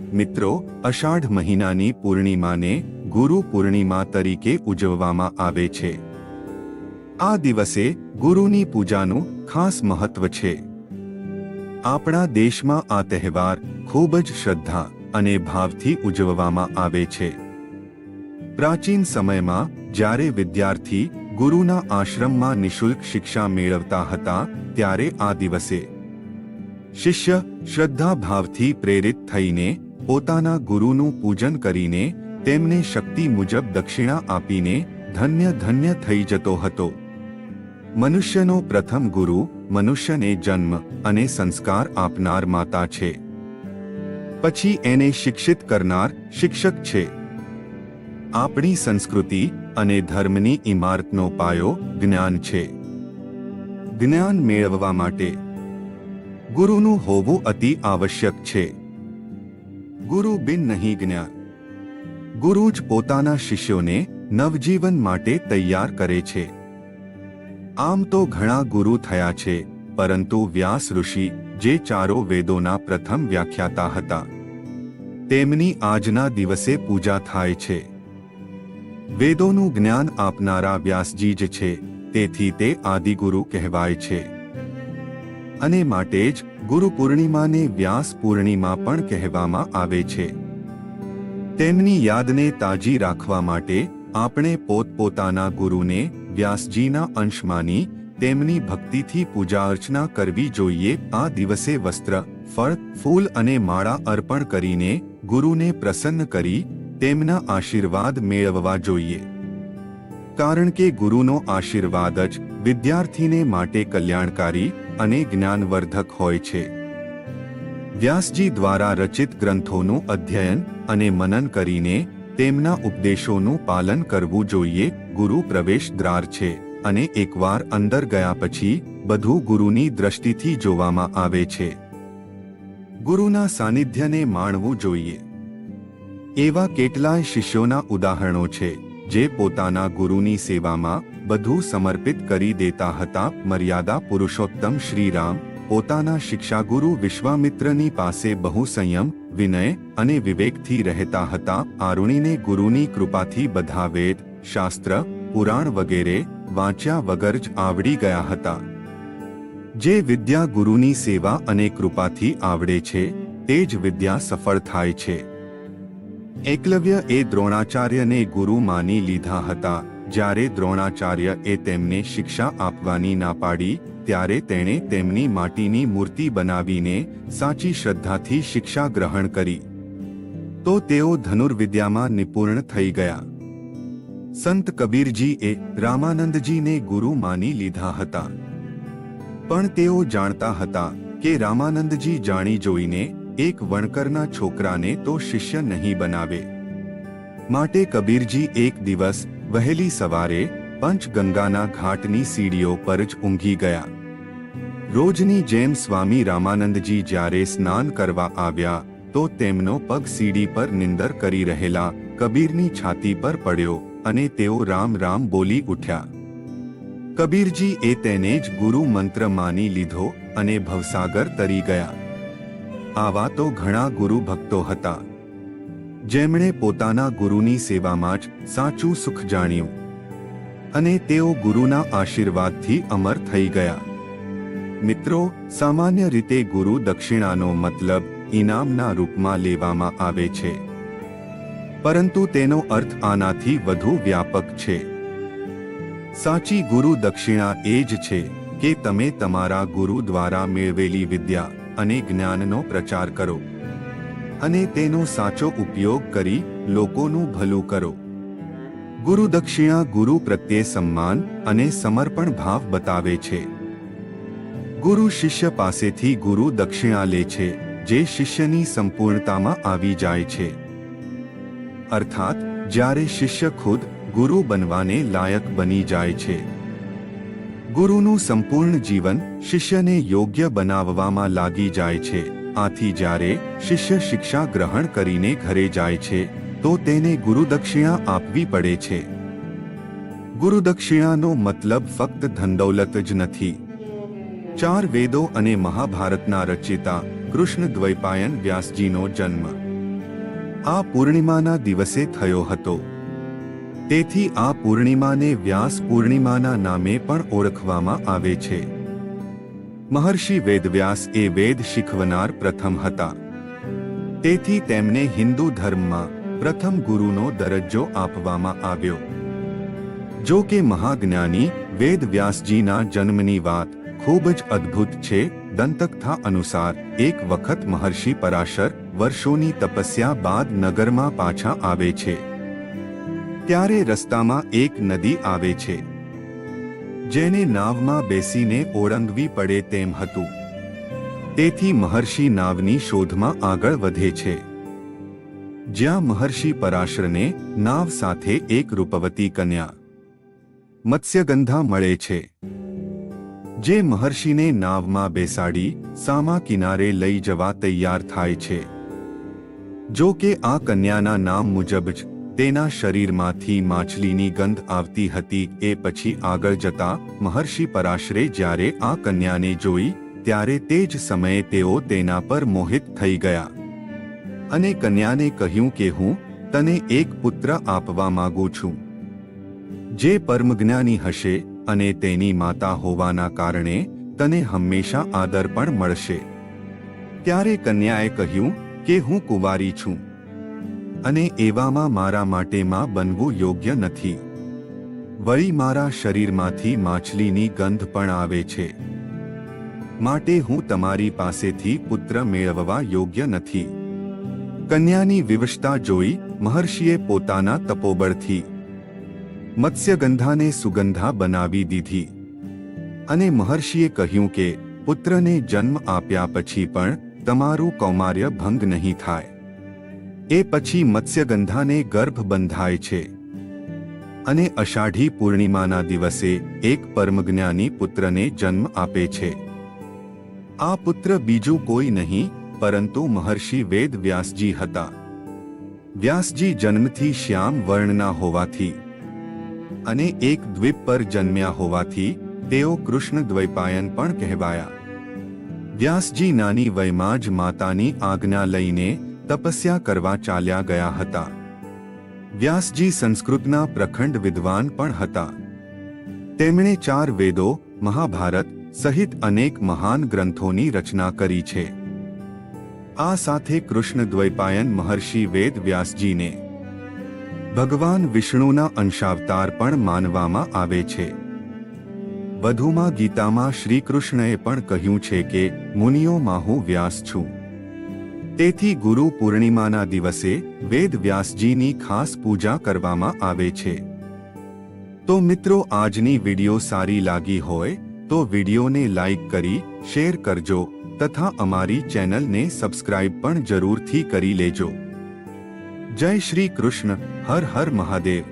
મિત્રો, અષાઢ મહિનાની પૂર્ણિમાને ગુરુ પૂર્ણિમા તરીકે ઉજવવામાં આવે છે. આ દિવસે ગુરુની પૂજાનું ખાસ મહત્વ છે. આપણા દેશમાં આ તહેવાર ખૂબ જ શ્રદ્ધા અને ભાવથી ઉજવવામાં આવે છે. પ્રાચીન સમયમાં જ્યારે વિદ્યાર્થી ગુરુના આશ્રમમાં નિશુલ્ક શિક્ષા મેળવતા હતા ત્યારે આ દિવસે શિષ્ય શ્રદ્ધા ભાવથી પ્રેરિત થઈને પોતાના ગુરુનું પૂજન કરીને તેમને શક્તિ મુજબ દક્ષિણા આપીને ધન્ય ધન્ય થઈ જતો હતો. મનુષ્યનો પ્રથમ ગુરુ મનુષ્યને જન્મ અને સંસ્કાર આપનાર માતા છે. પછી એને શિક્ષિત કરનાર શિક્ષક છે. આપણી સંસ્કૃતિ અને ધર્મની ઇમારતનો પાયો જ્ઞાન છે. જ્ઞાન મેળવવા માટે ગુરુનું હોવું અતિ આવશ્યક છે. ગુરુ બિન નહીં જ્ઞાન. ગુરુ જ પોતાના શિષ્યોને નવજીવન માટે તૈયાર કરે છે. આમ તો ઘણા ગુરુ થયા છે, પરંતુ વ્યાસ ઋષિ, જે ચારો વેદોના પ્રથમ વ્યાખ્યાતા હતા. તેમની આજના દિવસે પૂજા થાય છે. વેદોનું જ્ઞાન આપનારા વ્યાસજી જ છે, તેથી તે આદિગુરુ કહેવાય છે. અને માટે જ ગુરુ પૂર્ણિમાને વ્યાસ પૂર્ણિમા પણ કહેવામાં આવે છે. તેમની યાદને તાજી રાખવા માટે આપણે પોતપોતાના ગુરુને વ્યાસજીના અંશમાની તેમની ભક્તિથી પૂજા અર્ચના કરવી જોઈએ. આ દિવસે વસ્ત્ર, ફળ, ફૂલ અને માળા અર્પણ કરીને ગુરુને પ્રસન્ન કરી તેમના આશીર્વાદ મેળવવા જોઈએ. કારણ કે ગુરુનો આશીર્વાદ જ વિદ્યાર્થીને માટે કલ્યાણકારી અને જ્ઞાનવર્ધક હોય છે. વ્યાસજી દ્વારા રચિત ગ્રંથોનું અધ્યયન અને મનન કરીને તેમના ઉપદેશોનું પાલન કરવું જોઈએ, ગુરુ પ્રવેશ દ્વાર છે અને એકવાર અંદર ગયા પછી બધું ગુરુની દ્રષ્ટિથી જોવામાં આવે છે. ગુરુના સાનિધ્યને માણવું જોઈએ. એવા કેટલાય શિષ્યોના ઉદાહરણો છે, જે પોતાના ગુરુની સેવામાં બધું સમર્પિત કરી દેતા હતા. મર્યાદા પુરુષોત્તમ શ્રીરામ પોતાના શિક્ષાગુરુ વિશ્વામિત્રની પાસે બહુ સંયમ, વિનય અને વિવેકથી રહેતા હતા. આરુણીને ગુરુની કૃપાથી બધા વેદ, શાસ્ત્ર, પુરાણ વગેરે વાંચ્યા વગર જ આવડી ગયા હતા. જે વિદ્યા ગુરુની સેવા અને કૃપાથી આવડે છે, તે જ વિદ્યા સફળ થાય છે. એકલવ્ય એ દ્રોણાચાર્યને ગુરુ માની લીધા હતા. જ્યારે દ્રોણાચાર્ય એ તેમને શિક્ષા આપવાની ના પાડી, ત્યારે તેણે તેમની માટીની મૂર્તિ બનાવીને સાચી શ્રદ્ધાથી શિક્ષા ગ્રહણ કરી. તો તેઓ ધનુર્વિદ્યામાં નિપુણ થઈ ગયા. સંત કબીરજી એ રામાનંદજીને ગુરુ માની લીધા હતા. પણ તેઓ જાણતા હતા કે રામાનંદજી જાણી જોઈને એક વણકરના છોકરાને તો શિષ્ય નહીં બનાવે. માટે કબીરજી એક દિવસ વહેલી સવારે પંચગંગાના ઘાટની સીડીઓ પર જ ઊંઘી ગયા. રોજની જેમ સ્વામી રામાનંદજી જ્યારે સ્નાન કરવા આવ્યા, તો તેમનો પગ સીડી પર નિંદર કરી રહેલા કબીરની છાતી પર પડ્યો અને તેઓ રામ રામ બોલી ઉઠ્યા. કબીરજી એ તેને જ ગુરુ મંત્ર માની લીધો અને ભવસાગર તરી ગયા. આવા તો ઘણા ગુરુ ભક્તો હતા. જેમણે પોતાના ગુરુની સેવામાં જ સાચું સુખ જાણ્યું અને તેઓ ગુરુના આશીર્વાદથી અમર થઈ ગયા. મિત્રો, સામાન્ય રીતે ગુરુ દક્ષિણાનો મતલબ ઇનામના રૂપમાં લેવામાં આવે છે. પરંતુ તેનો અર્થ આનાથી વધુ વ્યાપક છે. સાચી ગુરુ દક્ષિણા એ જ છે કે તમે તમારા ગુરુ દ્વારા મેળવેલી વિદ્યા અને જ્ઞાનનો પ્રચાર કરો. અને તેનો સાચો ઉપયોગ કરી લોકોનું ભલું કરો. ગુરુ દક્ષિણા ગુરુ પ્રત્યે સન્માન અને સમર્પણ ભાવ બતાવે છે. ગુરુ શિષ્ય પાસેથી ગુરુ દક્ષિણા લે છે, જે શિષ્યની સંપૂર્ણતામાં આવી જાય છે. અર્થાત, જ્યારે શિષ્ય ખુદ ગુરુ બનવાને લાયક બની જાય છે. ગુરુનું સંપૂર્ણ જીવન શિષ્યને યોગ્ય બનાવવામાં લાગી જાય છે. આથી જ્યારે શિષ્ય શિક્ષા ગ્રહણ કરીને ઘરે જાય છે, તો તેને ગુરુદક્ષિણા આપવી પડે છે. ગુરુદક્ષિણાનો મતલબ ફક્ત ધનદૌલત જ નથી. ચાર વેદો અને મહાભારતના રચિતા કૃષ્ણ દ્વૈપાયન વ્યાસજીનો જન્મ. આ પૂર્ણિમાના દિવસે થયો હતો. તેથી આ પૂર્ણિમાને વ્યાસ પૂર્ણિમાના નામે પણ ઓળખવામાં આવે છે. મહર્ષિ વેદવ્યાસ એ વેદ શીખવનાર પ્રથમ હતા. તેથી તેમને હિન્દુ ધર્મમાં પ્રથમ ગુરુનો દરજ્જો આપવામાં આવ્યો. જો કે મહાજ્ઞાની વેદ વ્યાસજીના જન્મની વાત ખૂબ જ અદ્ભુત છે, દંતકથા અનુસાર એક વખત મહર્ષિ પરાશર વર્ષોની તપસ્યા બાદ નગરમાં પાછા આવે છે. ત્યારે રસ્તામાં એક નદી આવે છે. જેને નાવમાં બેસીને ઓળંગવી પડે તેમ હતું. તેથી મહર્ષિ નાવની શોધમાં આગળ વધે છે. જ્યાં મહર્ષિ પરાશરને નાવ સાથે એક રૂપવતી કન્યા મત્સ્યગંધા મળે છે. જે મહર્ષિને નાવમાં બેસાડી સામા કિનારે લઈ જવા તૈયાર થાય છે. જો કે આ કન્યાના નામ મુજબ જ તેના શરીરમાંથી માછલીની ગંધ આવતી હતી, એ પછી આગળ જતા મહર્ષિ પરાશરે જ્યારે આ કન્યાને જોઈ, ત્યારે તે જ સમયે તેઓ તેના પર મોહિત થઈ ગયા. અને કન્યાને કહ્યું કે હું તને એક પુત્ર આપવા માંગુ છું. જે પરમજ્ઞાની હશે અને તેની માતા હોવાના કારણે તને હંમેશા આદર પણ મળશે. ત્યારે કન્યાએ કહ્યું કે હું કુંવારી છું. અને એવામાં મારા માટે માં બનવું યોગ્ય નથી. વળી મારા શરીરમાંથી માછલીની ગંધ પણ આવે છે. માટે હું તમારી પાસેથી પુત્ર મેળવવા યોગ્ય નથી. કન્યાની વિવશતા જોઈ મહર્ષિએ પોતાના તપોબળથી મત્સ્યગંધાને સુગંધા બનાવી દીધી. અને મહર્ષિએ કહ્યું કે પુત્રને જન્મ આપ્યા પછી પણ તમારું કૌમાર્ય ભંગ નહીં થાય. એ પછી મત્સ્યગંધાને ગર્ભ બંધાય છે. અને અષાઢી પૂર્ણિમાના દિવસે એક પરમજ્ઞાની પુત્રને જન્મ આપે છે. આ પુત્ર બીજું કોઈ નહીં, પરંતુ મહર્ષિ વેદ વ્યાસજી હતા. વ્યાસજી જન્મથી શ્યામ વર્ણના હોવાથી અને એક દ્વીપ પર જન્મ્યા હોવાથી તેઓ કૃષ્ણ દ્વૈપાયન પણ કહેવાયા. વ્યાસજી નાની વયમાં જ માતાની આજ્ઞા લઈને તપસ્યા કરવા ચાલ્યા ગયા હતા. વ્યાસજી સંસ્કૃતના પ્રખંડ વિદ્વાન પણ હતા. તેમણે ચાર વેદો, મહાભારત સહિત અનેક મહાન ગ્રંથોની રચના કરી છે. આ સાથે કૃષ્ણ દ્વૈપાયન મહર્ષિ વેદ વ્યાસજીને ભગવાન વિષ્ણુના અંશાવતાર પણ માનવામાં આવે છે. વધુમાં ગીતામાં શ્રીકૃષ્ણએ પણ કહ્યું છે કે મુનિઓમાં હું વ્યાસ છું. તેથી ગુરુ પૂર્ણિમાના દિવસે વેદ વ્યાસજીની ખાસ પૂજા કરવામાં આવે છે. તો મિત્રો, આજની વિડિયો સારી લાગી હોય તો વિડિયોને લાઈક કરી, શેર કરજો તથા અમારી ચેનલને સબસ્ક્રાઇબ પણ જરૂરથી કરી લેજો. જય શ્રી કૃષ્ણ, હર હર મહાદેવ.